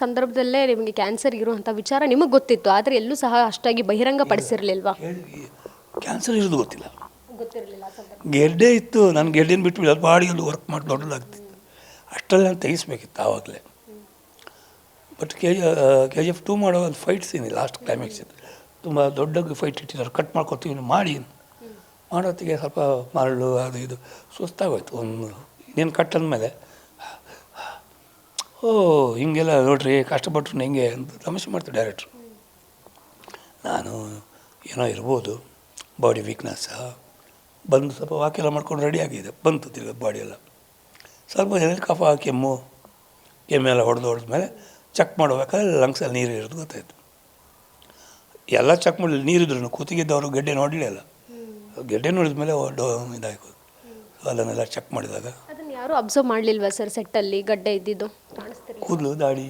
ಸಂದರ್ಭದಲ್ಲೇ ನಿಮಗೆ ಕ್ಯಾನ್ಸರ್ ಇರುವಂಥ ವಿಚಾರ ನಿಮಗೆ ಗೊತ್ತಿತ್ತು ಆದರೆ ಎಲ್ಲೂ ಸಹ ಅಷ್ಟಾಗಿ ಬಹಿರಂಗ ಪಡಿಸಿರ್ಲಿಲ್ವಾ ಕ್ಯಾನ್ಸರ್ ಇರೋದು ಗೊತ್ತಿಲ್ಲ. ಗೊತ್ತಿರಲಿಲ್ಲ ಗೆಡ್ಡೆ ಇತ್ತು ನಾನು ಗೆಡ್ಡೆನ ಬಿಟ್ಟು ಬಾಡಿ ಒಂದು ವರ್ಕ್ ಮಾಡಿ ದೊಡ್ಡದಾಗ್ತಿತ್ತು. ಅಷ್ಟರಲ್ಲಿ ನಾನು ತೆಗಿಸ್ಬೇಕಿತ್ತು ಆವಾಗಲೇ. But K K G F two ಮಾಡೋ ಒಂದು ಫೈಟ್ಸ್ ಸೀನ್ ಲಾಸ್ಟ್ ಕ್ಲೈಮ್ಯಾಕ್ಸ್ ಇತ್ತು ತುಂಬ ದೊಡ್ಡ ಫೈಟ್ ಇಟ್ಟಿದ್ದಾರೆ ಕಟ್ ಮಾಡ್ಕೊತೀವಿ ಮಾಡಿ ಮಾಡೋತ್ತಿಗೆ ಸ್ವಲ್ಪ ಮರಳು ಅದು ಇದು ಸುಸ್ತಾಗೋಯ್ತು ಒಂದು ಇನ್ನೇನು ಕಟ್ ಅಂದಮೇಲೆ. ಓ ಹಿಂಗೆಲ್ಲ ನೋಡ್ರಿ ಕಷ್ಟಪಟ್ರು ಹೆಂಗೆ ಅಂತ ತಮಾಷೆ ಮಾಡ್ತೀವಿ ಡೈರೆಕ್ಟ್ರು ನಾನು ಏನೋ ಇರ್ಬೋದು ಬಾಡಿ ವೀಕ್ನೆಸ್ ಬಂದು ಸ್ವಲ್ಪ ವಾಕೆಲ್ಲ ಮಾಡ್ಕೊಂಡು ರೆಡಿ ಆಗಿದೆ. ಬಂತು ತಿರ್ಗ ಬಾಡಿ ಎಲ್ಲ. ಸ್ವಲ್ಪ ಜನ ಕಫ ಕೆಮ್ಮು ಕೆಮ್ಮೆಲ್ಲ ಹೊಡೆದು ಮೇಲೆ ಚೆಕ್ ಮಾಡಬೇಕಾದ್ರೆ ಲಂಗ್ಸಲ್ಲಿ ನೀರು ಇರೋದು ಗೊತ್ತಾಯಿತು. ಎಲ್ಲ ಚೆಕ್ ಮಾಡಲಿ ನೀರಿದ್ರು ಕೂತಿಗಿದ್ದವರು ಗೆಡ್ಡೆ ನೋಡಲಿಲ್ಲ ಗೆಡ್ಡೆ ನೋಡಿದ ಮೇಲೆ ಇದಾಯ್ತು. ಅದನ್ನೆಲ್ಲ ಚೆಕ್ ಮಾಡಿದಾಗ ಅದನ್ನು ಯಾರೂ ಅಬ್ಸರ್ವ್ ಮಾಡಲಿಲ್ವಾ ಸರ್ ಸೆಟ್ಟಲ್ಲಿ ಗಡ್ಡೆ ಇದ್ದಿದ್ದು? ಕೂದಲು ದಾಡಿ